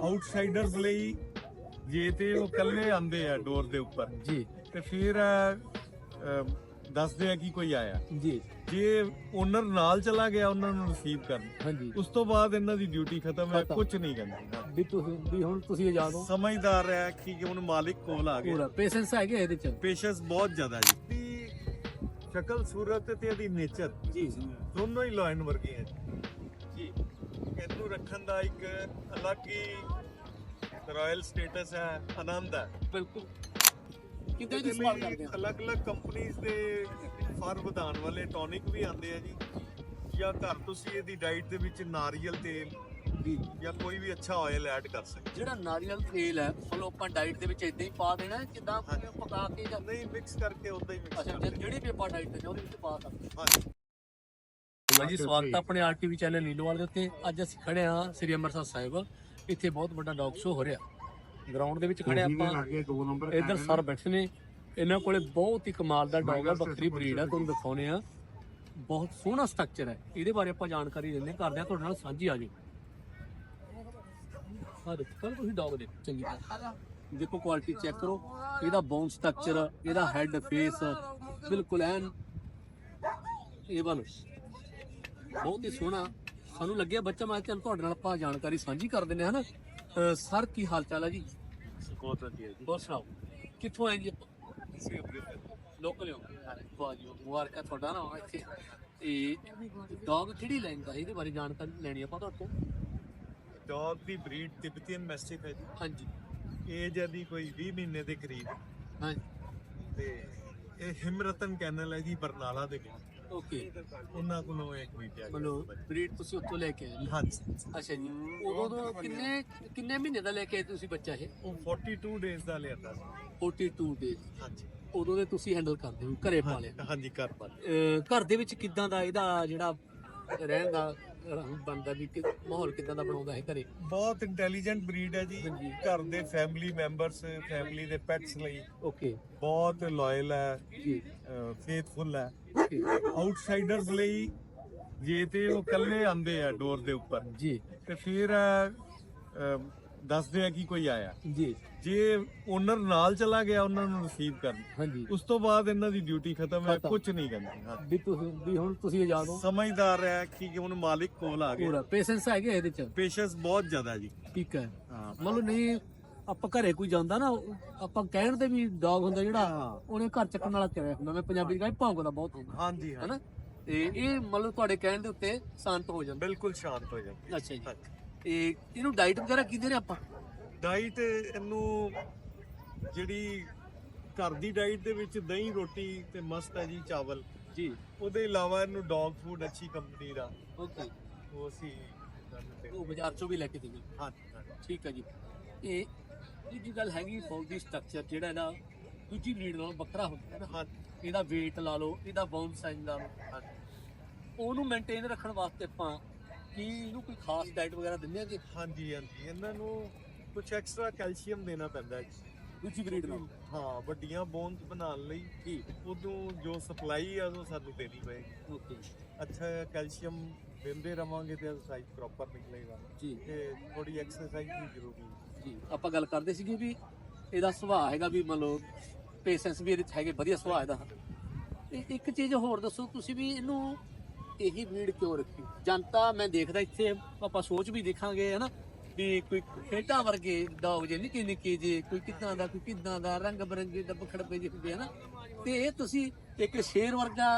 Outsiders ਲਈ ਜੇ ਤੇ ਉਹ ਇਕੱਲੇ ਆਂਦੇ ਆ ਡੋਰ ਦੇ ਉੱਪਰ ਜੀ। ਤੇ ਫਿਰ ਦੱਸਦੇ ਆ ਕਿ ਕੋਈ ਆਇਆ। ਜੀ। ਜੇ ਓਨਰ ਨਾਲ ਚਲਾ ਗਿਆ ਉਹਨਾਂ ਨੂੰ ਰਿਸੀਵ ਕਰਨ। ਹਾਂਜੀ। ਉਸ ਤੋਂ ਬਾਅਦ ਇਹਨਾਂ ਦੀ ਡਿਊਟੀ ਖਤਮ ਹੈ। ਕੁਝ ਨਹੀਂ ਕਰਨਾ ਵੀ ਤੁਸੀਂ ਵੀ ਹੁਣ ਤੁਸੀਂ ਆਜ਼ਾਦ ਹੋ ਸਮਝਦਾਰ ਹੈ ਕਿ ਹੁਣ ਮਾਲਿਕ ਕੋਲ ਆ ਗਿਆ। ਪੂਰਾ ਪੇਸ਼ੈਂਸ ਹੈਗੇ ਇਹਦੇ ਚ। ਪੇਸ਼ੈਂਸ ਬਹੁਤ ਜ਼ਿਆਦਾ ਜੀ। ਸ਼ਕਲ ਸੂਰਤ ਤੇ ਇਹਦੀ ਨੇਚਰ ਜੀ। ਦੋਨੋਂ ਹੀ ਲਾਇਨ ਵਰਗੇ ਹੈ ਇਹਨੂੰ ਰੱਖਣ ਦਾ ਇੱਕ ਅਲੱਗ ਹੀ ਰਾਇਲ ਸਟੇਟਸ ਹੈ ਆਨੰਦ ਹੈ। ਬਿਲਕੁਲ। ਕਿਤੇ ਦੀ ਸਵਾਲ ਕਰਦੇ ਆ। ਅਲੱਗ-ਅਲੱਗ ਕੰਪਨੀਆਂ ਦੇ ਫਰ ਵਧਾਉਣ ਵਾਲੇ ਟੌਨਿਕ ਵੀ ਆਉਂਦੇ ਆ ਜੀ। ਜਾਂ ਘਰ ਤੁਸੀਂ ਇਹਦੀ ਡਾਈਟ ਦੇ ਵਿੱਚ ਨਾਰੀਅਲ ਤੇਲ ਜੀ। ਜਾਂ ਕੋਈ ਵੀ ਅੱਛਾ ਆਇਲ ਐਡ ਕਰ ਸਕਦੇ ਜਿਹੜਾ ਨਾਰੀਅਲ ਤੇਲ ਹੈ ਮਤਲਬ ਆਪਾਂ ਡਾਈਟ ਦੇ ਵਿੱਚ ਇਦਾਂ ਹੀ ਪਾ ਦੇਣਾ ਹੈ, ਜਿੱਦਾਂ। ਪਕਾ ਕੇ ਜਾਂ ਨਹੀਂ ਮਿਕਸ ਕਰਕੇ ਉਦਾਂ ਹੀ ਮਿਕਸ ਅੱਛਾ ਜਿਹੜੀ ਵੀ ਆਪਾਂ ਡਾਈਟ ਦੇ ਉਹਦੇ ਵਿੱਚ ਪਾ ਸਕਦੇ ਹਾਂਜੀ ਹਾਂਜੀ ਸਵਾਗਤ ਹੈ ਆਪਣੇ ਆਰਟੀਵੀ ਚੈਨਲ ਨੀਲੋਵਾਲ ਦੇ ਉੱਤੇ। ਅੱਜ ਅਸੀਂ ਖੜੇ ਹਾਂ ਸ੍ਰੀ ਅੰਮ੍ਰਿਤਸਰ ਸਾਹਿਬ। ਇੱਥੇ ਬਹੁਤ ਵੱਡਾ ਡੌਗ ਸ਼ੋ ਹੋ ਰਿਹਾ। ਗਰਾਊਂਡ ਦੇ ਵਿੱਚ ਖੜੇ ਆਪਾਂ ਇੱਧਰ ਸਰ ਬੈਠੇ ਨੇ। ਇਹਨਾਂ ਕੋਲੇ ਬਹੁਤ ਹੀ ਕਮਾਲ ਦਾ ਡੌਗ ਹੈ ਬੱਕਰੀ ਬਰੀਡ ਹੈ। ਤੁਹਾਨੂੰ ਦਿਖਾਉਨੇ ਆ। ਬਹੁਤ ਸੋਹਣਾ ਸਟਰਕਚਰ ਹੈ। ਇਹਦੇ ਬਾਰੇ ਆਪਾਂ ਜਾਣਕਾਰੀ ਦਿੰਦੇ ਹਾਂ, ਕਰਦੇ ਹਾਂ ਤੁਹਾਡੇ ਨਾਲ ਸਾਂਝੀ ਆ ਜੀ ਹਾਂ ਦੇਖੋ ਪਹਿਲਾਂ ਤੁਸੀਂ ਡੌਗ ਦੇਖੋ ਚੰਗੀ ਤਰ੍ਹਾਂ। ਦੇਖੋ ਕੁਆਲਿਟੀ ਚੈੱਕ ਕਰੋ। ਇਹਦਾ ਬੋਨ ਸਟਰਕਚਰ ਇਹਦਾ ਹੈਡ ਫੇਸ ਬਿਲਕੁਲ ਐਨ। ਇਹ ਵੱਲ। ਬਹੁਤ ਹੀ ਸੋਹਣਾ। ਸਾਨੂੰ ਲੱਗਿਆ ਬੱਚਾ ਮੈਂ ਚੱਲ ਤੁਹਾਡੇ ਨਾਲ ਆਪਾਂ ਜਾਣਕਾਰੀ ਸਾਂਝੀ ਕਰ ਦਿੰਦੇ ਹਾਂ ਹਨਾ? ਸਰ ਕੀ ਹਾਲ ਚਾਲ ਹੈ ਜੀ? ਬਹੁਤ ਵਧੀਆ ਜੀ। ਹੋਰ ਸੁਣਾਓ? ਕਿੱਥੋਂ ਆਏ ਜੀ ਲੋਕਲ ਹੋ ਵਾਹ ਜੀ ਮੁਬਾਰਕਾਂ ਤੁਹਾਡਾ ਨਾ ਇੱਥੇ। ਇਹ ਡੌਗ ਕਿਹੜੀ ਲੈਂਦਾ ਇਹਦੇ ਬਾਰੇ ਜਾਣਕਾਰੀ ਲੈਣੀ ਆਪਾਂ ਤੁਹਾਡੇ ਤੋਂ। ਡੌਗ ਦੀ ਬਰੀਡ ਤਿਬਤੀਅਨ ਮੈਸਟਿਫ ਹੈ ਜੀ। ਹਾਂਜੀ। ਏਜ ਇਹਦੀ ਕੋਈ 20 ਮਹੀਨੇ ਦੇ ਕਰੀਬ। ਹਾਂਜੀ। ਤੇ ਇਹ ਹਿਮਰਤਨ ਕੈਨਲ ਹੈ ਜੀ ਬਰਨਾਲਾ ਦੇ ਕੋਲ ਓਕੇ ਉਹਨਾਂ ਕੋਲੋਂ ਇੱਕ ਵੀ ਪਿਆ ਮਤਲਬ ਬਰੀਡ ਤੁਸੀਂ ਉੱਥੋਂ ਲੈ ਕੇ ਆਏ? ਹਾਂਜੀ। ਅੱਛਾ ਜੀ। ਉਦੋਂ ਤੋਂ ਕਿੰਨੇ ਕਿੰਨੇ ਮਹੀਨੇ ਦਾ ਲੈ ਕੇ ਆਏ ਤੁਸੀਂ ਬੱਚਾ ਇਹ? ਉਹ 42 ਡੇਜ਼ ਦਾ ਲਿਆਂਦਾ ਸੀ। 42 ਡੇਜ਼ ਹਾਂਜੀ। ਉਦੋਂ ਦੇ ਤੁਸੀਂ ਹੈਂਡਲ ਕਰਦੇ ਹੋ ਘਰੇ ਪਾਲਿਆ ਹਾਂਜੀ ਘਰ ਪਰ ਅਹ ਘਰ ਦੇ ਵਿੱਚ ਕਿੱਦਾਂ ਦਾ ਇਹਦਾ ਜਿਹੜਾ ਰਹਿਣ ਦਾ ਬੰਦਾ ਵੀ ਕਿ- ਮਾਹੌਲ ਕਿੱਦਾਂ ਦਾ ਬਣਾਉਂਦਾ ਹੈ ਘਰੇ? ਬਹੁਤ ਇੰਟੈਲੀਜੈਂਟ ਬਰੀਡ ਹੈ ਜੀ। ਘਰ ਦੇ ਫੈਮਿਲੀ ਮੈਂਬਰਸ ਫੈਮਿਲੀ ਦੇ ਪੈਟਸ ਲਈ ਓਕੇ ਬਹੁਤ ਲਾਇਲ ਹੈ ਜੀ। ਫੇਥਫੁਲ ਹੈ। ਆਊਟਸਾਈਡਰਸ ਲਈ ਜੇ ਤੇ ਉਹ ਇਕੱਲੇ ਆਂਦੇ ਆ ਡੋਰ ਦੇ ਉੱਪਰ ਜੀ। ਤੇ ਫਿਰ ਦੱਸਦੇ ਆ ਕਿ ਕੋਈ ਆਇਆ। ਜੀ। ਜੇ ਓਨਰ ਨਾਲ ਚਲਾ ਗਿਆ ਉਹਨਾਂ ਨੂੰ ਰਿਸੀਵ ਕਰਨ। ਹਾਂਜੀ। ਉਸ ਤੋਂ ਬਾਅਦ ਇਹਨਾਂ ਦੀ ਡਿਊਟੀ ਖਤਮ ਹੈ। ਕੁਝ ਨਹੀਂ ਕਰਨਾ। ਵੀ ਤੁਸੀਂ ਵੀ ਹੁਣ ਤੁਸੀਂ ਆਜ਼ਾਦ ਹੋ। ਸਮਝਦਾਰ ਹੈ ਕਿ ਹੁਣ ਮਾਲਿਕ ਕੋਲ ਆ ਗਿਆ। ਪੂਰਾ। ਪੇਸ਼ੈਂਸ ਹੈਗੇ ਇਹਦੇ ਚ। ਪੇਸ਼ੈਂਸ ਬਹੁਤ ਜ਼ਿਆਦਾ ਜੀ। ਠੀਕ ਹੈ। ਹਾਂ। ਮੰਨ ਲਓ ਨਹੀਂ ਆਪਾਂ ਘਰੇ ਕੋਈ ਜਾਂਦਾ ਨਾ ਆਪਾਂ ਕਹਿਣ ਤੇ ਵੀ ਡੌਗ ਹੁੰਦਾ ਜਿਹੜਾ। ਉਹਨੇ ਘਰ ਚੱਕਣ ਵਾਲਾ ਕਿਹਾ ਹੁੰਦਾ। ਮੈਂ ਪੰਜਾਬੀ ਕਹਿੰਦਾ ਭੌਂਕਦਾ ਬਹੁਤ ਹੁੰਦਾ। ਹਾਂਜੀ ਹਾਂ ਹੈਨਾ? ਤੇ ਇਹ ਮੰਨ ਲਓ ਤੁਹਾਡੇ ਕਹਿਣ ਦੇ ਉੱਤੇ ਸ਼ਾਂਤ ਹੋ ਜਾਂਦਾ। ਬਿਲਕੁਲ ਸ਼ਾਂਤ ਹੋ ਜਾਂਦੇ। ਅੱਛਾ ਜੀ। ਤੇ ਇਹਨੂੰ ਡਾਈਟ ਵਗੈਰਾ ਕਿਹਦੇ ਨੇ ਆਪਾਂ? ਡਾਈਟ ਇਹਨੂੰ ਜਿਹੜੀ ਘਰ ਦੀ ਡਾਈਟ ਦੇ ਵਿੱਚ ਦਹੀਂ ਰੋਟੀ ਤੇ ਮਸਤ ਹੈ ਜੀ ਚਾਵਲ। ਜੀ। ਉਹਦੇ ਇਲਾਵਾ ਇਹਨੂੰ ਡੌਗ ਫੂਡ ਅੱਛੀ ਕੰਪਨੀ ਦਾ। ਓਕੇ। ਉਹ ਅਸੀਂ ਤੁਹਾਨੂੰ ਦੇ- ਉਹ ਬਾਜ਼ਾਰ ਚੋਂ ਵੀ ਲੈ ਕੇ ਦੇਵੇ ਹਾਂਜੀ ਹਾਂਜੀ। ਠੀਕ ਹੈ ਜੀ। ਇਹ ਇਹ ਜੀ ਗੱਲ ਹੈਗੀ ਬੋਡੀ ਸਟਰਕਚਰ ਜਿਹੜਾ ਇਹਦਾ ਦੂਜੀ ਬਰੀਡ ਨਾਲੋਂ ਵੱਖਰਾ ਹੁੰਦਾ ਹੈ ਨਾ। ਹਾਂਜੀ। ਇਹਦਾ weight ਲਾ ਲਓ ਇਹਦਾ ਬੋਨ ਸਾਈਜ਼ ਲਾ ਲਓ। ਹਾਂਜੀ। ਉਹਨੂੰ ਮੇਨਟੇਨ ਰੱਖਣ ਵਾਸਤੇ ਆਪਾਂ ਕੀ ਇਹਨੂੰ ਕੋਈ ਖਾਸ ਡਾਈਟ ਵਗੈਰਾ ਦਿੰਦੇ ਆ ਕਿ ਹਾਂਜੀ ਹਾਂਜੀ। ਇਹਨਾਂ ਨੂੰ ਕੁਝ ਐਕਸਟਰਾ ਕੈਲਸ਼ੀਅਮ ਦੇਣਾ ਪੈਂਦਾ ਹੈ। ਦੂਜੀ ਬਰੀਡ ਨਾਲ। ਹਾਂ ਵੱਡੀਆਂ ਬੋਨਸ ਬਣਾਉਣ ਲਈ ਜੀ। ਉਦੋਂ ਜੋ ਸਪਲਾਈ ਆ ਉਹ ਸਾਨੂੰ ਦੇਣੀ ਪਏਗੀ। ਓਕੇ ਅੱਛਾ ਕੈਲਸ਼ੀਅਮ ਦਿੰਦੇ ਰਵਾਂਗੇ ਤੇ ਸਾਈਜ਼ ਪ੍ਰੋਪਰ ਨਿਕਲੇਗਾ। ਜੀ। ਤੇ ਥੋੜੀ ਐਕਸਰਸਾਈਜ਼ ਵੀ ਜ਼ਰੂਰੀ ਹੈ। ਜੀ ਆਪਾਂ ਗੱਲ ਕਰਦੇ ਸੀਗੇ ਵੀ ਇਹਦਾ ਸੁਭਾਅ ਹੈਗਾ ਵੀ ਮੰਨ ਲਓ ਪੇਸ਼ੈਂਸ ਵੀ ਇਹਦੇ ਚ ਹੈਗੇ ਵਧੀਆ ਸੁਭਾਅ ਇਹਦਾ। ਤੇ ਇੱਕ ਚੀਜ਼ ਹੋਰ ਦੱਸੋ ਤੁਸੀਂ ਵੀ ਇਹਨੂੰ ਇਹੀ ਬਰੀਡ ਕਿਉਂ ਰੱਖੀ? ਜਨਤਾ ਮੈਂ ਦੇਖਦਾ ਇੱਥੇ ਆਪਾਂ ਸੋਚ ਵੀ ਦੇਖਾਂਗੇ ਹਨਾ ਵੀ ਕੋਈ ਖੇਡਾਂ ਵਰਗੇ ਡੌਗ ਜੇ ਨਿੱਕੇ ਨਿੱਕੇ ਜੇ ਕੋਈ ਕਿੱਦਾਂ ਦਾ ਕੋਈ ਕਿੱਦਾਂ ਦਾ ਰੰਗ ਬਰੰਗੇ ਦਾ ਖੜਪੇ ਜਿਹੇ ਹੁੰਦੇ ਹਨਾ ਤੇ ਇਹ ਤੁਸੀਂ ਇੱਕ ਸ਼ੇਰ ਵਰਗਾ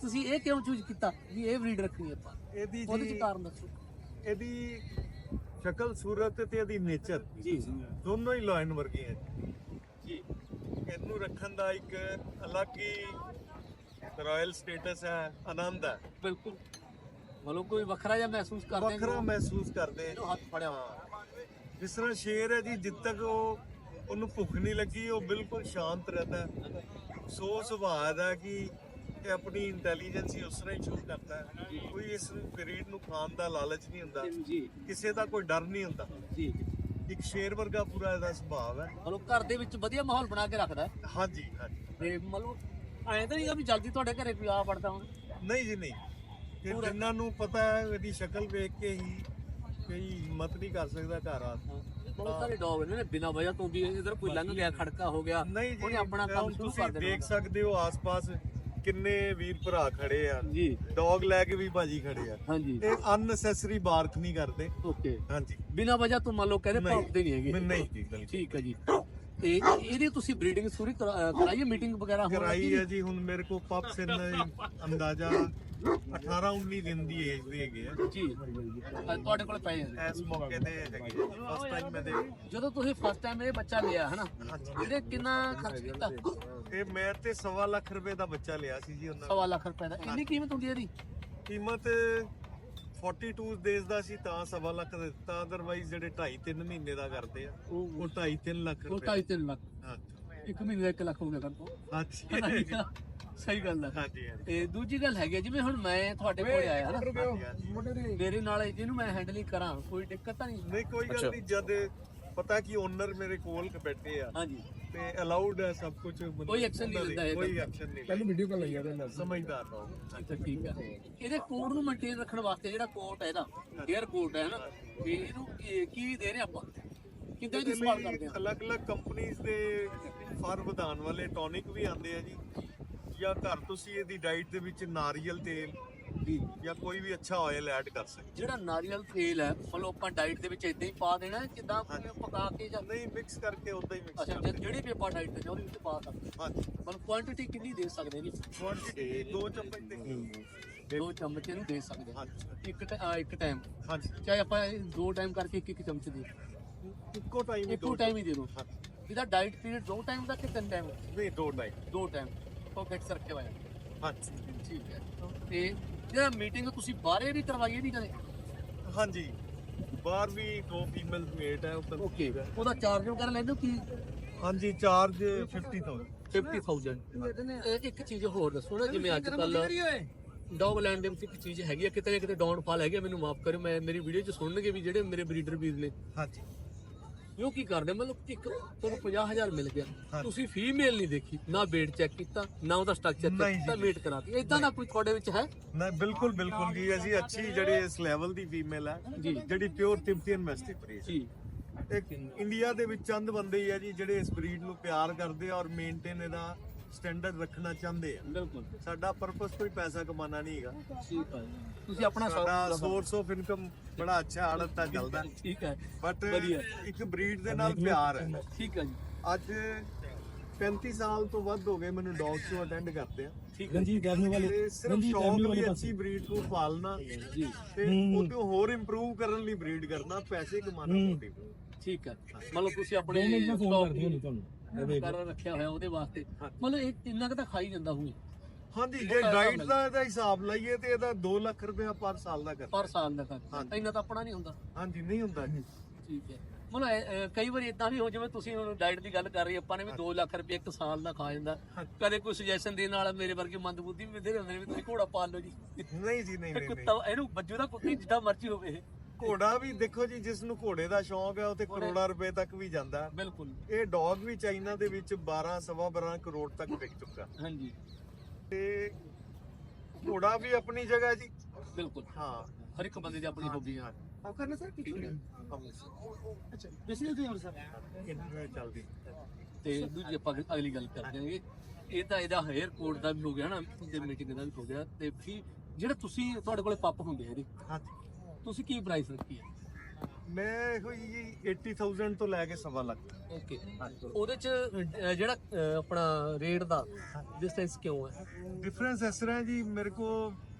ਤੁਸੀਂ ਇਹ ਕਿਉਂ ਚੂਜ਼ ਕੀਤਾ ਵੀ ਇਹ ਬਰੀਡ ਰੱਖਣੀ ਆਪਾਂ? ਇਹਦੀ ਉਹਦੇ ਚ ਜੀ ਕਾਰਨ ਦੱਸੋ। ਇਹਦੀ ਸ਼ਕਲ ਸੂਰਤ ਤੇ ਇਹਦੀ ਨੇਚਰ ਜੀ। ਦੋਨੋਂ ਹੀ ਲਾਇਨ ਵਰਗੇ ਹੈ ਜੀ। ਇਹਨੂੰ ਰੱਖਣ ਦਾ ਇੱਕ ਅਲੱਗ ਹੀ ਰਾਇਲ ਸਟੇਟਸ ਹੈ ਆਨੰਦ ਹੈ। ਬਿਲਕੁਲ। ਮਤਲਬ ਕੋਈ ਵੱਖਰਾ ਜਿਹਾ ਮਹਿਸੂਸ ਕਰਦੇ ਵੱਖਰਾ ਮਹਿਸੂਸ ਕਰਦੇ ਇਹਨੂੰ ਹੱਥ ਫੜਿਆ ਜਿਸ ਤਰ੍ਹਾਂ ਸ਼ੇਰ ਹੈ ਜੀ ਜਦ ਤੱਕ ਉਹ ਉਹਨੂੰ ਭੁੱਖ ਨਹੀਂ ਲੱਗੀ ਉਹ ਬਿਲਕੁਲ ਸ਼ਾਂਤ ਰਹਿੰਦਾ ਸੋ ਸੁਭਾਅ ਦਾ ਕਿ ਇਹ ਆਪਣੀ ਇੰਟੈਲੀਜੈਂਸ ਹੀ ਉਸ ਤਰ੍ਹਾਂ ਹੀ ਸ਼ੂਟ ਕਰਦਾ ਹੈ। ਕੋਈ ਇਸ ਬਰੀਡ ਨੂੰ ਖਾਣ ਦਾ ਲਾਲਚ ਨਹੀਂ ਹੁੰਦਾ। ਕਿਸੇ ਦਾ ਕੋਈ ਡਰ ਨਹੀਂ ਹੁੰਦਾ। ਜੀ ਇੱਕ ਸ਼ੇਰ ਵਰਗਾ ਪੂਰਾ ਇਹਦਾ ਸੁਭਾਅ ਹੈ। ਮਤਲਬ ਘਰ ਦੇ ਵਿੱਚ ਵਧੀਆ ਮਾਹੌਲ ਬਣਾ ਕੇ ਰੱਖਦਾ ਹੈ। ਹਾਂਜੀ ਹਾਂਜੀ। ਤੇ ਮਤਲਬ ਐਂ ਤਾਂ ਨਹੀਂ ਆ ਵੀ ਜਲਦੀ ਤੁਹਾਡੇ ਘਰੇ ਕੋਈ ਆ ਵੜਦਾ ਹੁਣ ਨਹੀਂ ਜੀ ਨਹੀਂ। ਕਿ ਪੂਰਾ- ਜਿਨ੍ਹਾਂ ਨੂੰ ਪਤਾ ਹੈ ਇਹਦੀ ਸ਼ਕਲ ਵੇਖ ਕੇ ਹੀ ਕਈ ਹਿੰਮਤ ਨਹੀਂ ਕਰ ਸਕਦਾ ਘਰ ਆ ਬਹੁਤ ਸਾਰੇ ਡੌਗ ਨੇ ਬਿਨਾਂ ਵਜ੍ਹਾ ਤੋਂ ਵੀ ਇਧਰ ਕੋਈ ਲੰਘ ਗਿਆ ਖੜਕਾ ਹੋ ਗਿਆ ਨਹੀਂ ਜੀ ਉਹਨੇ ਆਪਣਾ ਕੰਮ ਸ਼ੁਰੂ ਤੁਸੀਂ ਕਰ ਦੇਣਾ। ਦੇਖ ਸਕਦੇ ਹੋ ਆਸ-ਪਾਸ। ਕਿੰਨੇ ਵੀਰ ਭਰਾ ਖੜੇ ਆ? ਜੀ। ਡੌਗ ਲੈ ਕੇ ਵੀ ਭਾਜੀ ਖੜੇ ਆ। ਹਾਂਜੀ। ਇਹ ਅਨਨੈਸੈਸਰੀ ਬਾਰਕ ਨਹੀਂ ਕਰਦੇ। ਓਕੇ ਹਾਂਜੀ। ਬਿਨਾਂ ਵਜ੍ਹਾ ਤੋਂ ਮੰਨ ਲਓ ਕਹਿੰਦੇ। ਭੌਂਕਦੇ ਨਹੀਂ ਹੈਗੇ। ਨਹੀਂ ਜੀ ਬਿਲਕੁਲ ਠੀਕ ਹੈ ਜੀ। ਤੇ ਇਹਦੀ ਤੁਸੀਂ ਬਰੀਡਿੰਗ ਸੂਰੀ ਕਰਾਈਏ ਮੀਟਿੰਗ ਵਗੈਰਾ ਹੋ ਕਰਾਈ ਹੈ ਜੀ ਹੁਣ ਮੇਰੇ ਕੋ ਪਪਸ ਇਹਨਾਂ ਅੰਦਾਜ਼ਾ 18 19 ਦਿਨ ਦੀ ਏਜ ਦੇ ਹੈਗੇ ਆ। ਜੀ। ਤੁਹਾਡੇ ਕੋਲ ਪਏ ਆ। ਇਸ ਮੌਕੇ ਤੇ ਫਸਟ ਟਾਈਮ ਮੈਂ ਦੇ ਜਦੋਂ ਤੁਸੀਂ ਫਸਟ ਟਾਈਮ ਇਹ ਬੱਚਾ ਲਿਆ ਹਨਾ? ਇਹਦੇ ਕਿੰਨਾ ਖਰਚ ਕੀਤਾ? ਇਹ ਮੈਂ ਤੇ ਸਵਾ ਲੱਖ ਰੁਪਏ ਦਾ ਬੱਚਾ ਲਿਆ ਸੀ ਜੀ ਉਹਨਾਂ ਸਵਾ ਲੱਖ ਰੁਪਏ ਦਾ। ਇੰਨੀ ਕੀਮਤ ਹੁੰਦੀ ਹੈ ਇਹਦੀ? ਕੀਮਤ 42 ਡੇਜ਼ ਦਾ ਸੀ ਤਾਂ ਸਵਾ ਲੱਖ ਦਾ ਦਿੱਤਾ। ਅਦਰਵਾਈਜ਼ ਜਿਹੜੇ 2.5 3 ਮਹੀਨੇ ਦਾ ਕਰਦੇ ਆ ਉਹ ਉਹ 2.5 3 ਲੱਖ ਉਹ ਰੁਪਏ। ਢਾਈ ਤਿੰਨ ਲੱਖ। ਹਾਂ। ਇੱਕ ਮਹੀਨੇ ਦਾ 1 ਲੱਖ ਹੋ ਗਿਆ ਕਰ ਤੋਂ। ਹਾਂਜੀ। ਸਹੀ ਗੱਲ ਹੈ ਹਾਂਜੀ ਹਾਂਜੀ। ਤੇ ਦੂਜੀ ਗੱਲ ਹੈਗੀ ਹੈ, ਜਿਵੇਂ ਹੁਣ ਮੈਂ ਤੁਹਾਡੇ ਕੋਲ ਆਇਆ ਹਨਾ ਹਾਂਜੀ, ਹਾਂਜੀ। ਮੇਰੇ ਨਾਲ ਜਿਹਨੂੰ ਮੈਂ ਹੈਂਡਲਿੰਗ ਕਰਾਂ ਕੋਈ ਦਿੱਕਤ ਤਾਂ ਨਹੀਂ। ਨਹੀਂ ਕੋਈ ਗੱਲ ਨਹੀਂ ਜਦ ਪਤਾ ਕਿ ਓਨਰ ਮੇਰੇ ਕੋਲ ਬੈਠੇ ਆ। ਹਾਂਜੀ। ਤੇ ਅਲਾਉਡ ਹੈ ਸਭ ਕੁਝ ਕੋਈ action ਨਹੀਂ ਲੈਂਦਾ ਇਹ ਕੋਈ ਤਾਂ। ਐਕਸ਼ਨ ਨਹੀਂ ਕੱਲ ਵੀਡੀਓ ਕਾਲ ਲਈ ਆ ਉਹਦੇ ਸਮਝਦਾਰ ਰਹੋ। ਅੱਛਾ ਠੀਕ ਹੈ ਇਹਦੇ ਕੋਡ ਨੂੰ ਮੇਨਟੇਨ ਰੱਖਣ ਵਾਸਤੇ ਜਿਹੜਾ ਕੋਟ ਹੈ ਇਹਦਾ 에ਅਰ ਕੋਟ ਹੈ ਨਾ? ਵੀ ਇਹਨੂੰ ਕੀ- ਕੀ ਦੇ ਰਹੇ ਆਪਾਂ? ਕਿੱਦਾਂ ਦੀ ਸੰਭਾਲ ਕਰਦੇ ਆ? ਅਲੱਗ-ਅਲੱਗ ਕੰਪਨੀਆਂ ਦੇ ਫਰ ਵਧਾਉਣ ਵਾਲੇ ਟੌਨਿਕ ਵੀ ਆਉਂਦੇ ਆ ਜੀ। ਜਾਂ ਘਰ ਤੁਸੀਂ ਇਹਦੀ ਡਾਈਟ ਦੇ ਵਿੱਚ ਨਾਰੀਅਲ ਤੇਲ ਜੀ ਜਾਂ ਕੋਈ ਵੀ ਅੱਛਾ ਆਇਲ ਐਡ ਕਰ ਸਕਦੇ ਜਿਹੜਾ ਨਾਰੀਅਲ ਤੇਲ ਹੈ ਮਤਲਬ ਆਪਾਂ ਡਾਈਟ ਦੇ ਵਿੱਚ ਇਦਾਂ ਹੀ ਪਾ ਦੇਣਾ ਹੈ, ਕਿੱਦਾਂ ਪਕਾ ਕੇ ਜਾਂ ਨਹੀਂ ਮਿਕਸ ਕਰਕੇ ਉਦਾਂ ਹੀ ਮਿਕਸ ਅੱਛਾ ਜੇ- ਜਿਹੜੀ ਵੀ ਆਪਾਂ ਡਾਈਟ ਤੇ ਉਹਦੇ ਵਿੱਚ ਪਾ ਸਕਦੇ ਹਾਂਜੀ। ਮਤਲਬ ਕੁਆਂਟੀਟੀ ਕਿੰਨੀ ਦੇ ਸਕਦੇ ਨੇ? ਕੁਆਂਟੀਟੀ ਦੋ ਚਮਚ ਦੇ ਦੋ ਚਮਚ ਇਹਨੂੰ ਦੇ ਸਕਦੇ ਹਾਂ। ਹਾਂਜੀ। ਇੱਕ ਟ- ਆ, ਇੱਕ ਟਾਈਮ ਹਾਂਜੀ। ਚਾਹੇ ਆਪਾਂ ਇਹ ਦੋ ਟਾਈਮ ਕਰਕੇ ਇੱਕ ਇੱਕ ਚਮਚ ਦੇ। ਇੱਕੋ ਟਾਈਮ ਇੱਕੋ ਟਾਈਮ ਹੀ ਦੇ ਦੋ। ਇਹਦਾ ਡਾਈਟ ਪੀਰੀਅਡ ਦੋ ਟਾਈਮ ਦਾ ਕਿ ਤਿੰਨ ਟਾਈਮ ਨਹੀਂ ਦੋ ਟਾਈਮ ਦੋ ਟਾਈਮ ਉਹ ਫਿਕਸ ਰੱਖਿਆ ਹੋਇਆ ਹਾਂਜੀ। ਠੀਕ ਹੈ। ਤੇ ਜਿਹੜਾ ਮੀਟਿੰਗ ਤੁਸੀਂ ਬਾਹਰੇ ਵੀ ਕਰਵਾਈ ਇਹਦੀ ਕਦੇ? ਹਾਂਜੀ। ਬਾਹਰ ਵੀ ਦੋ ਫੀਮੇਲ ਮੇਟ ਹੈ ਉੱਪਰ ਓਕੇ ਉਹਦਾ ਚਾਰਜ ਵਗੈਰਾ ਲੈਂਦੇ ਹੋ ਕੀ? ਹਾਂਜੀ ਚਾਰਜ 50000 50000 ਇਹ ਇੱਕ ਚੀਜ਼ ਹੋਰ ਦੱਸੋ ਨਾ ਜਿਵੇਂ ਅੱਜ ਕੱਲ ਡੌਗ ਲੈਂਡ ਦੇ ਵਿੱਚ ਇੱਕ ਚੀਜ਼ ਹੈਗੀ ਆ ਕਿਤੇ ਨਾ ਕਿਤੇ ਡਾਊਨਫਾਲ ਹੈਗੀ ਆ, ਮੈਨੂੰ ਮਾਫ ਕਰਿਓ ਮੈਂ ਮੇਰੀ ਵੀਡੀਓ 'ਚ ਸੁਣਨਗੇ ਵੀ ਜਿਹੜੇ ਮੇਰੇ ਬਰੀਡਰ ਵੀਰ ਨੇ। ਹਾਂਜੀ। ਵੀ ਉਹ ਕੀ ਕਰਦੇ? ਮਤਲਬ ਇੱਕ ਤੁਹਾਨੂੰ 50000 ਮਿਲ ਗਿਆ। ਤੁਸੀਂ ਫੀਮੇਲ ਨਹੀਂ ਦੇਖੀ ਨਾ weight ਚੈੱਕ ਕੀਤਾ ਨਾ ਉਹਦਾ ਸਟਰਕਚਰ ਚੈੱਕ ਕੀਤਾ weight ਕਰਾਤੀ। ਇਦਾਂ ਦਾ ਕੋਈ ਤੁਹਾਡੇ ਵਿੱਚ ਹੈ? ਨਾ ਬਿਲਕੁਲ ਬਿਲਕੁਲ ਜੀ। ਅਸੀਂ ਅੱਛੀ ਜਿਹੜੇ ਇਸ ਲੈਵਲ ਦੀ ਫੀਮੇਲ ਹੈ। ਜਿਹੜੀ ਪਿਓਰ ਤਿਮਤੀਅਨ ਮੈਸਟਿਕ ਬਰੀਡ ਜੀ। ਇੱਕ ਇੰਡੀਆ ਦੇ ਵਿੱਚ ਚੰਦ ਬੰਦੇ ਹੀ ਆ ਜੀ ਜਿਹੜੇ ਇਸ ਬਰੀਡ ਨੂੰ ਪਿਆਰ ਕਰਦੇ ਆ ਔਰ ਮੇਨਟੇਨ ਇਹਦਾ ਸਟੈਂਡਰਡ ਰੱਖਣਾ ਚਾਹੁੰਦੇ ਆ। ਬਿਲਕੁਲ। ਸਾਡਾ ਪਰਪਸ ਕੋਈ ਪੈਸਾ ਕਮਾਉਣਾ ਨਹੀਂ ਹੈਗਾ। ਠੀਕ ਹੈ ਤੁਸੀਂ ਆਪਣਾ ਸਾਡਾ ਸੋਰਸ ਆਫ ਇਨਕਮ ਬੜਾ ਅੱਛਾ ਆੜਤ ਦਾ ਚੱਲਦਾ। ਠੀਕ ਹੈ। ਬਟ। ਇੱਕ ਬਰੀਡ ਦੇ ਨਾਲ ਪਿਆਰ ਹੈ। ਠੀਕ ਹੈ ਜੀ। ਅੱਜ 35 ਸਾਲ ਤੋਂ ਵੱਧ ਹੋ ਗਏ ਮੈਨੂੰ ਡੌਗ ਸ਼ੋ ਅਟੈਂਡ ਕਰਦੇ ਆ। ਠੀਕ ਹੈ ਰਣਜੀਤ ਗੈਮੀ ਵਾਲੇ ਤੇ ਸਿਰਫ ਸ਼ੌਕ ਵਾਲੇ ਅੱਛੀ ਬਰੀਡ ਨੂੰ ਪਾਲਣਾ ਜੀ। ਤੇ ਉਹਨੂੰ ਹੋਰ ਇੰਪਰੂਵ ਕਰਨ ਲਈ ਬਰੀਡ ਕਰਨਾ ਪੈਸੇ ਕਮਾਉਣਾ ਮੋਟਿਵ ਠੀਕ ਹੈ। ਮਤਲਬ ਤੁਸੀਂ ਆਪਣੇ ਦੋ ਮਿੰਟ ਮੈਂ ਫੋਨ ਕਰਦੀ ਹਾਂ ਤੁਹਾਨੂੰ। ਇਹ ਕਰ ਰੱਖਿਆ ਹੋਇਆ ਉਹਦੇ ਵਾਸਤੇ। ਮਤਲਬ ਇਹ ਇੰਨਾ ਕੁ ਤਾਂ ਖਾਈ ਜਾਂਦਾ ਹੋਊ ਹਾਂਜੀ ਜੇ ਡਾਈਟ ਦਾ ਇਹਦਾ ਹਿਸਾਬ ਲਾਈਏ ਤੇ ਇਹਦਾ 2 ਲੱਖ ਰੁਪਏ ਪਰ ਸਾਲ ਦਾ ਕਰਦਾ ਪਰ ਸਾਲ ਦਾ ਹਾਂਜੀ। ਇੰਨਾ ਤਾਂ ਆਪਣਾ ਨਹੀਂ ਹੁੰਦਾ। ਹਾਂਜੀ ਨਹੀਂ ਹੁੰਦਾ ਜੀ। ਠੀਕ ਹੈ। ਮਤਲਬ ਇਹ, ਇਹ, ਕਈ ਵਾਰੀ ਇਦਾਂ ਵੀ ਹੋ ਜਿਵੇਂ ਤੁਸੀਂ ਹੁਣ ਡਾਈਟ ਦੀ ਗੱਲ ਕਰ ਰਹੇ ਆਪਾਂ ਨੇ ਵੀ 2 ਲੱਖ ਰੁਪਏ ਇੱਕ ਸਾਲ ਦਾ ਖਾ ਜਾਂਦਾ। ਕਦੇ ਕੋਈ ਸੁਜੈਸ਼ਨ ਦੇਣ ਵਾਲਾ ਮੇਰੇ ਵਰਗੇ ਮੰਦਬੁੱਧੀ ਵੀ ਬਥੇਰੇ ਹੁੰਦੇ ਨੇ ਵੀ ਤੁਸੀਂ ਘੋੜਾ ਪਾਲ ਲਓ ਜੀ। ਨਹੀਂ ਜੀ ਨਹੀਂ ਨਹੀਂ ਨਹੀਂ। ਕੁੱਤਾ ਇਹਨੂੰ ਬੱਜੂ ਦਾ ਕੁੱਤੀ ਜਿੱਦਾਂ ਮਰਜ਼ੀ ਹੋਵੇ ਇਹ। ਘੋੜਾ ਵੀ ਦੇਖੋ ਜੀ ਜਿਸ ਨੂੰ ਘੋੜੇ ਦਾ ਸ਼ੌਂਕ ਹੈ ਉਹ ਤੇ ਕਰੋੜਾਂ ਰੁਪਏ ਤੱਕ ਵੀ ਜਾਂਦਾ। ਹੈ। ਬਿਲਕੁਲ। ਇਹ ਡੌਗ ਵੀ ਚਾਈਨਾ ਦੇ ਵਿੱਚ 12 ਸਵਾ 12 ਕਰੋੜ ਤੱਕ ਵਿਕ ਚੁੱਕਾ। ਹਾਂਜੀ। ਤੇ ਘੋੜਾ ਵੀ ਆਪਣੀ ਜਗ੍ਹਾ ਜੀ। ਬਿਲਕੁਲ। ਹਾਂ। ਹਰ ਇੱਕ ਬੰਦੇ ਦੀ ਆਪਣੀ ਹੋਬੀ ਆ। ਆਪ ਕਰਨਾ ਸਰ ਠੀਕ ਹੈ ਅੱਛਾ ਬਿਸਲ ਤੇ ਹੋਰ ਸਰ? ਕਿੰਨਾ ਚੱਲਦੀ। ਤੇ ਦੂਜੀ ਆਪਾਂ ਅਗਲੀ ਗੱਲ ਕਰਦੇ ਹਾਂਗੇ ਇਹ ਤਾਂ ਇਹਦਾ ਹੇਅਰ ਕੋਡ ਦਾ ਵੀ ਹੋ ਗਿਆ ਨਾ ਤੇ ਮੀਟਿੰਗ ਦਾ ਵੀ ਹੋ ਗਿਆ। ਤੇ ਫਿਰ ਜਿਹੜਾ ਤੁਸੀਂ ਤੁਹਾਡੇ ਕੋਲੇ ਪੱਪ ਹੁੰਦੇ ਆ ਇਹਦੇ ਹਾਂਜੀ। ਤੁਸੀਂ ਕੀ ਪ੍ਰਾਈਸ ਰੱਖੀ ਹੈ? ਮੈਂ ਇਹੋ ਜੀ 80000 ਤੋਂ ਲੈ ਕੇ ਸਵਾ ਲੱਖ। ਓਕੇ ਉਹਦੇ ਚ ਅਹ, ਜਿਹੜਾ ਅਹ, ਆਪਣਾ ਰੇਟ ਦਾ ਡਿਸਟੈਂਸ ਕਿਉਂ ਹੈ? ਡਿਫਰੈਂਸ ਇਸ ਤਰ੍ਹਾਂ ਹੈ ਜੀ ਮੇਰੇ ਕੋ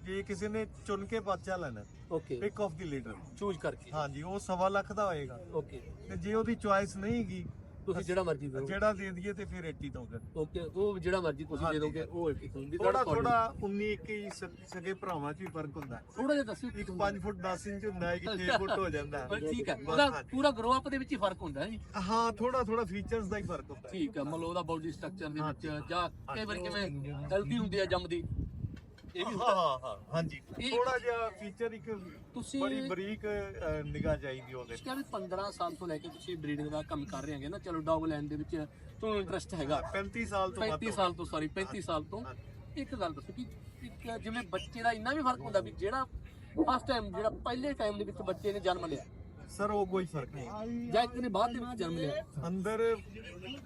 ਜੇ ਕਿਸੇ ਨੇ ਚੁਣ ਕੇ ਬੱਚਾ ਲੈਣਾ okay pick of the litter choose ਕਰਕੇ। ਹਾਂਜੀ ਉਹ ਸਵਾ ਲੱਖ ਦਾ ਹੋਏਗਾ। ਓਕੇ ਤੇ ਜੇ ਉਹਦੀ ਚੁਆਇਸ ਨਹੀਂ ਹੈਗੀ ਤੁਸੀਂ ਜਿਹੜਾ ਮਰਜ਼ੀ ਦਿਓ ਜਿਹੜਾ ਦੇ ਦਈਏ ਤੇ ਫਿਰ 80000 ਓਕੇ ਉਹ ਜਿਹੜਾ ਮਰਜ਼ੀ ਤੁਸੀਂ ਦੇ ਦੋਗੇ ਉਹ ਇੱਕ ਹੁੰਦੀ ਥੋੜਾ ਥੋੜਾ 19 21 ਸਕੇ ਭਰਾਵਾਂ 'ਚ ਵੀ ਫ਼ਰਕ ਹੁੰਦਾ। ਹੈ। ਥੋੜਾ ਜਿਹਾ ਦੱਸਿਓ ਇੱਕ 5 ਫੁੱਟ 10 ਇੰਚ ਹੁੰਦਾ ਹੈ ਕਿ 6 ਫੁੱਟ ਹੋ ਜਾਂਦਾ। ਹੈ ਪਰ ਠੀਕ ਹੈ ਉਹਦਾ। ਪੂਰਾ ਗਰੋ ਅਪ ਦੇ ਵਿੱਚ ਹੀ ਫ਼ਰਕ ਹੁੰਦਾ ਹੈ ਜੀ। ਹਾਂ ਥੋੜਾ ਥੋੜਾ ਫੀਚਰਸ ਦਾ ਹੀ ਫ਼ਰਕ ਹੁੰਦਾ ਹੈ। ਠੀਕ ਹੈ ਮਤਲਬ ਉਹਦਾ ਬਾਡੀ ਸਟਰਕਚਰ ਦੇ ਵਿੱਚ ਜਾਂ ਕਈ ਵਾਰ ਕਿਵੇਂ ਹੈਲਦੀ ਹੁੰਦੀ ਆ ਜੰਮਦੀ ਇਹ ਵੀ ਹਾਂ ਹਾਂ ਹਾਂ। ਹਾਂਜੀ। ਇਹ- ਥੋੜਾ ਜਿਹਾ ਫੀਚਰ ਇੱਕ ਤੁਸੀਂ ਬੜੀ ਬਰੀਕ ਨਿਗਾਹ ਚਾਹੀਦੀ ਉਹਦੇ ਤੁਸੀਂ ਕਿਹਾ ਵੀ 15 ਸਾਲ ਤੋਂ ਲੈ ਕੇ ਤੁਸੀਂ ਬਰੀਡਿੰਗ ਦਾ ਕੰਮ ਕਰ ਰਹੇ ਹੈਗੇ ਨਾ ਚਲੋ ਡੌਗ ਲੈਣ ਦੇ ਵਿੱਚ ਤੁਹਾਨੂੰ ਇੰਟਰਸਟ ਹੈਗਾ। 35 ਸਾਲ ਤੋਂ ਵੱਧ 35 ਸਾਲ ਤੋਂ ਸੌਰੀ 35 ਸਾਲ ਤੋਂ। ਇੱਕ ਗੱਲ ਦੱਸੋ ਕਿ ਇੱਕ ਜਿਵੇਂ ਬੱਚੇ ਦਾ ਇੰਨਾ ਵੀ ਫ਼ਰਕ ਹੁੰਦਾ ਵੀ ਜਿਹੜਾ ਫਸਟ ਟਾਈਮ ਜਿਹੜਾ ਪਹਿਲੇ ਟਾਈਮ ਦੇ ਵਿੱਚ ਬੱਚੇ ਨੇ ਜਨਮ ਲਿਆ। ਸਰ ਉਹ ਕੋਈ ਫ਼ਰਕ ਨਹੀਂ ਜਾਂ ਇੱਕ ਨੇ ਬਾਅਦ ਦੇ ਵਿੱਚ ਜਨਮ ਲਿਆ। ਅੰਦਰ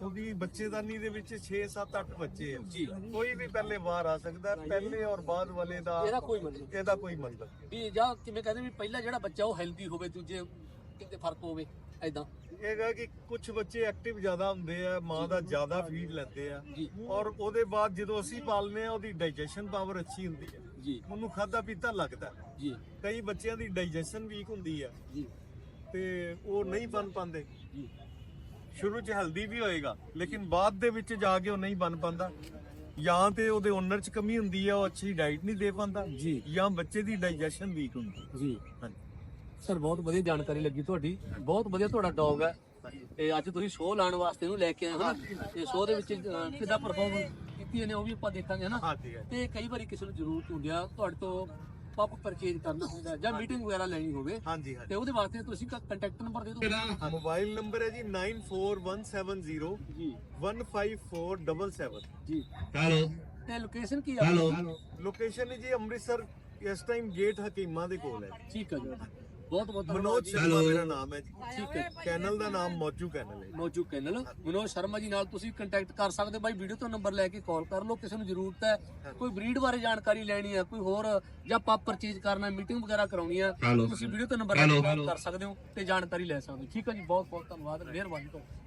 ਉਹਦੀ ਬੱਚੇਦਾਨੀ ਦੇ ਵਿੱਚ 6 7 8 ਬੱਚੇ ਆ। ਜੀ। ਕੋਈ ਵੀ ਪਹਿਲੇ ਬਾਹਰ ਆ ਸਕਦਾ। ਪਹਿਲੇ ਔਰ ਬਾਅਦ ਵਾਲੇ ਦਾ ਇਹਦਾ ਕੋਈ ਮਤਲਬ ਇਹਦਾ ਕੋਈ ਮਤਲਬ ਵੀ ਜਾਂ ਕਿਵੇਂ ਕਹਿੰਦੇ ਵੀ ਪਹਿਲਾ ਜਿਹੜਾ ਬੱਚਾ ਉਹ ਹੈਲਦੀ ਹੋਵੇ ਦੂਜੇ ਕਿਤੇ ਫ਼ਰਕ ਹੋਵੇ ਐਦਾਂ ਹੈਗਾ ਕਿ ਕੁਝ ਬੱਚੇ ਐਕਟਿਵ ਜ਼ਿਆਦਾ ਹੁੰਦੇ ਆ ਮਾਂ ਦਾ ਜ਼ਿਆਦਾ ਫੀਡ ਲੈਂਦੇ ਆ। ਔਰ ਉਹਦੇ ਬਾਅਦ ਜਦੋਂ ਅਸੀਂ ਪਾਲਨੇ ਆ ਉਹਦੀ ਡਾਈਜੈਸ਼ਨ ਪਾਵਰ ਅੱਛੀ ਹੁੰਦੀ ਹੈ ਜੀ। ਉਹਨੂੰ ਖਾਦਾ ਪੀਤਾ ਲੱਗਦਾ। ਜੀ। ਕਈ ਬੱਚਿਆਂ ਦੀ ਡਾਈਜੈਸ਼ਨ ਵੀਕ ਹੁੰਦੀ ਆ। ਜੀ। ਤੇ ਉਹ ਨਹੀਂ ਬਣ ਪਾਉਂਦੇ। ਸ਼ੁਰੂ 'ਚ ਹੈਲਦੀ ਵੀ ਹੋਏਗਾ ਲੇਕਿਨ ਬਾਅਦ ਦੇ ਵਿੱਚ ਜਾ ਕੇ ਉਹ ਨਹੀਂ ਬਣ ਪਾਉਂਦਾ। ਜਾਂ ਤੇ ਉਹਦੇ ਓਨਰ 'ਚ ਕਮੀ ਹੁੰਦੀ ਆ ਉਹ ਅੱਛੀ ਡਾਈਟ ਨਹੀਂ ਦੇ ਪਾਉਂਦਾ। ਜੀ। ਜਾਂ ਬੱਚੇ ਦੀ ਡਾਈਜੈਸ਼ਨ ਵੀਕ ਹੁੰਦੀ ਜੀ। ਹਾਂਜੀ। ਸਰ ਬਹੁਤ ਵਧੀਆ ਜਾਣਕਾਰੀ ਲੱਗੀ ਤੁਹਾਡੀ। ਬਹੁਤ ਵਧੀਆ ਤੁਹਾਡਾ ਡੌਗ ਹੈ ਤੇ ਅੱਜ ਤੁਸੀਂ ਸ਼ੋਅ ਲਾਉਣ ਵਾਸਤੇ ਇਹਨੂੰ ਲੈ ਕੇ ਆਏ ਹੋ ਨਾ। ਤੇ ਸ਼ੋਅ ਦੇ ਵਿੱਚ ਅਹ, ਕਿੱਦਾਂ ਪਰਫਾਰਮ ਕੀਤੀ ਇਹਨੇ ਉਹ ਵੀ ਆਪਾਂ ਦੇਖਾਂਗੇ ਨਾ? ਤੇ ਕਈ ਵਾਰੀ ਕਿਸੇ ਨੂੰ ਜ਼ਰੂਰਤ ਹੁੰਦੀ ਆ ਤੁਹਾਡੇ ਤੋਂ ਪੱਪ ਪਰਚੇਜ ਕਰਨਾ ਹੁੰਦਾ ਜਾਂ ਮੀਟਿੰਗ ਵਗੈਰਾ ਲੈਣੀ ਹੋਵੇ ਹਾਂਜੀ ਤੇ ਹਾਂਜੀ ਉਹਦੇ ਵਾਸਤੇ ਤੁਸੀਂ ਕੰਟੈਕਟ ਨੰਬਰ ਦੇ ਦਿਓ। ਮੋਬਾਈਲ ਨੰਬਰ ਹੈ ਜੀ 94170 ਜੀ। 15477 ਜੀ। ਹੈਲੋ। ਤੇ ਲੋਕੇਸ਼ਨ ਕੀ ਆ? ਹੈਲੋ। ਲੋਕੇਸ਼ਨ ਹੈ ਜੀ ਅੰਮ੍ਰਿਤਸਰ ਇਸ ਟਾਈਮ ਗੇਟ ਹਕੀਮਾ ਦੇ ਕੋਲ ਹੈ। ਠੀਕ ਹੈ ਜੀ। ਬਹੁਤ ਬਹੁਤ ਮਨੋਜ ਜੀ। ਸ਼ਰਮਾ ਮੇਰਾ ਨਾਮ ਹੈ ਜੀ। ਠੀਕ ਹੈ। ਚੈਨਲ ਦਾ ਨਾਮ ਮੌਜੂ ਕੈਨਲ ਹੈ ਮੌਜੂ ਕੈਨਲ ਮਨੋਜ ਸ਼ਰਮਾ ਜੀ ਨਾਲ ਤੁਸੀਂ ਕੰਟੈਕਟ ਕਰ ਸਕਦੇ ਹੋ। ਬਾਈ ਵੀਡੀਓ ਤੋਂ ਨੰਬਰ ਲੈ ਕੇ ਕਾਲ ਕਰ ਲਓ। ਕਿਸੇ ਨੂੰ ਜ਼ਰੂਰਤ ਹੈ ਕੋਈ ਬਰੀਡ ਬਾਰੇ ਜਾਣਕਾਰੀ ਲੈਣੀ ਹੈ ਕੋਈ ਹੋਰ ਜਾਂ ਪੱਪ ਪਰਚੇਜ ਕਰਨਾ ਮੀਟਿੰਗ ਵਗੈਰਾ ਕਰਾਉਣੀ ਹੈ ਤੁਸੀਂ ਵੀਡੀਓ ਤੋਂ ਨੰਬਰ ਲੈ ਕੇ ਕਾਲ ਕਰ ਸਕਦੇ ਹੋ ਤੇ ਜਾਣਕਾਰੀ ਲੈ ਸਕਦੇ ਹੋ। ਠੀਕ ਹੈ ਜੀ ਬਹੁਤ ਬਹੁਤ ਧੰਨਵਾਦ। ਮਿਹਰਬਾਨੀ ਤੁਹਾਡੀ।